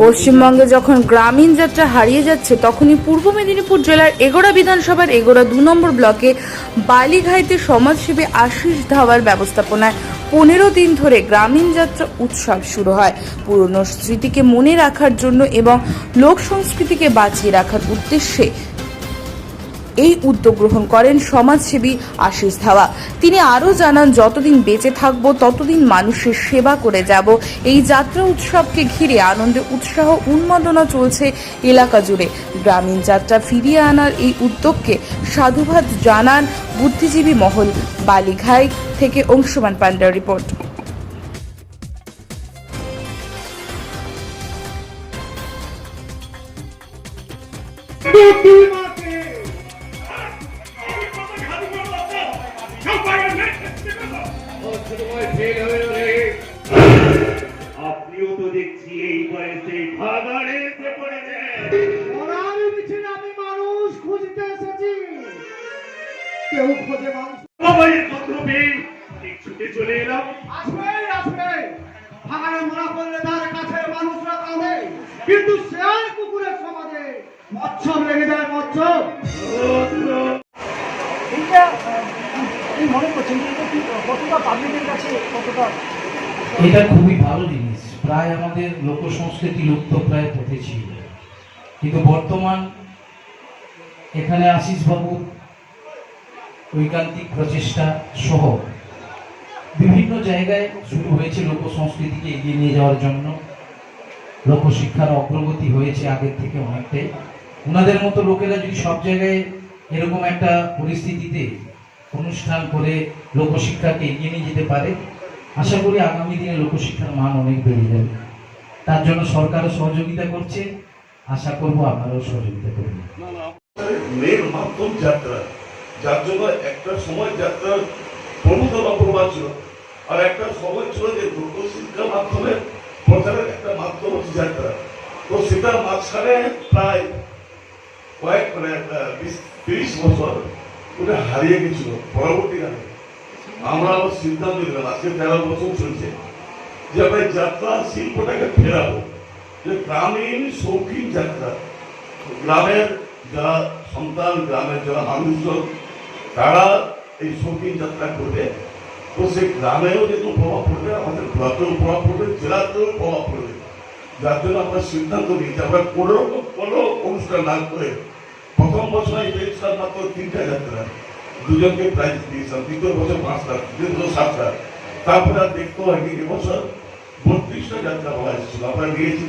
পশ্চিমবঙ্গে যখন গ্রামীণ যাত্রা হারিয়ে যাচ্ছে, তখনই পূর্ব মেদিনীপুর জেলার এগোড়া বিধানসভার এগোড়া দু নম্বর ব্লকে বালিঘাইতে সমাজসেবী আশিস ধাওয়ার ব্যবস্থাপনায় পনেরো দিন ধরে গ্রামীণ যাত্রা উৎসব শুরু হয়। পুরনো স্মৃতিকে মনে রাখার জন্য এবং লোক সংস্কৃতিকে বাঁচিয়ে রাখার উদ্দেশ্যে এই উদ্যোগ গ্রহণ করেন সমাজসেবী আশিস ধাওয়া। তিনি আরও জানান, যতদিন বেঁচে থাকব, ততদিন মানুষের সেবা করে যাব। এই যাত্রা উৎসবকে ঘিরে আনন্দে উৎসাহ উন্মাদনা চলছে এলাকা জুড়ে। গ্রামীণ যাত্রা ফিরিয়ে আনার এই উদ্যোগকে সাধুবাদ জানান বুদ্ধিজীবী মহল বালিঘাই থেকে অংশুমান পান্ডার রিপোর্ট। আপনিও তো দেখছি এই বয়সে ভাগাড়ে এসে পড়েছেন। আমি মানুষ খুঁজতে এসেছি। কেউ খোঁজে মানুষ ছুটে চলে এলাম। আসবে আসবে। ভাগাড়ে মরা পড়লে তার কাছে মানুষরা কাঁদে। কিন্তু শেয়াল কুকুরের সমাজে মচ্ছর লেগে যায় মচ্ছর এটা খুবই ভালো জিনিস। প্রায় আমাদের লোক সংস্কৃতি লুপ্ত প্রায় পথে কিন্তু বর্তমান এখানে আশিস বাবু, ঐকান্তিক প্রচেষ্টা সহ বিভিন্ন জায়গায় শুরু হয়েছে লোক সংস্কৃতিকে এগিয়ে নিয়ে যাওয়ার জন্য। লোকশিক্ষার অগ্রগতি হয়েছে আগের থেকে অনেকটাই। ওনাদের মতো লোকেরা যদি সব জায়গায় এরকম একটা পরিস্থিতিতে অনুষ্ঠান করে লোকশিক্ষাকে এগিয়ে নিয়ে যেতে পারে। আশা করি আগামী দিনে লোকশিক্ষার মান অনেক বেড়ে যাবে। তার জন্য সরকারও সহযোগিতা করছে। আশা করব আপনারাও সহযোগিতা করবেন। মেন মাধ্যম যাত্রা। যার জন্য একটা সময় যাত্রার প্রমোদনা প্রবাহ ছিল। আর একটা সময় ছিল যে লোকশিক্ষার মাধ্যমে প্রচারের একটা মাধ্যম হচ্ছে যাত্রা। তো সেটার মাঝখানে প্রায় কয়েক মানে বিশ, তিরিশ বছর ওটা হারিয়ে গেছিল পরবর্তীকালে আমরা আবার সিদ্ধান্ত নিলাম, আজকে তেরো বছর চলছে। যে আমরা যাত্রা শিল্পটাকে ফেরাবো। যে গ্রামীণ শৌখিন যাত্রা। গ্রামের যারা সন্তান, গ্রামের যারা মানুষজন, তারা এই শৌখিন যাত্রা করবে। তো সেই গ্রামেও যেহেতু প্রভাব পড়বে, আমাদের ব্লকেও প্রভাব পড়বে, জেলাতেও প্রভাব পড়বে। যার জন্য আমরা সিদ্ধান্ত নিয়েছি, আমরা কোনো রকম কোনো অনুষ্ঠান না করে বছর এই পেয়েছিলাম মাত্র তিনটা যাত্রা দুজনকে প্রাইজ দিয়েছিলাম। দ্বিতীয় বছর পাঁচটা তৃতীয় বছর সাতটা তারপরে আর দেখতে হয়নি। এবছর বত্রিশটা যাত্রা বলা এসেছিল আমরা নিয়েছি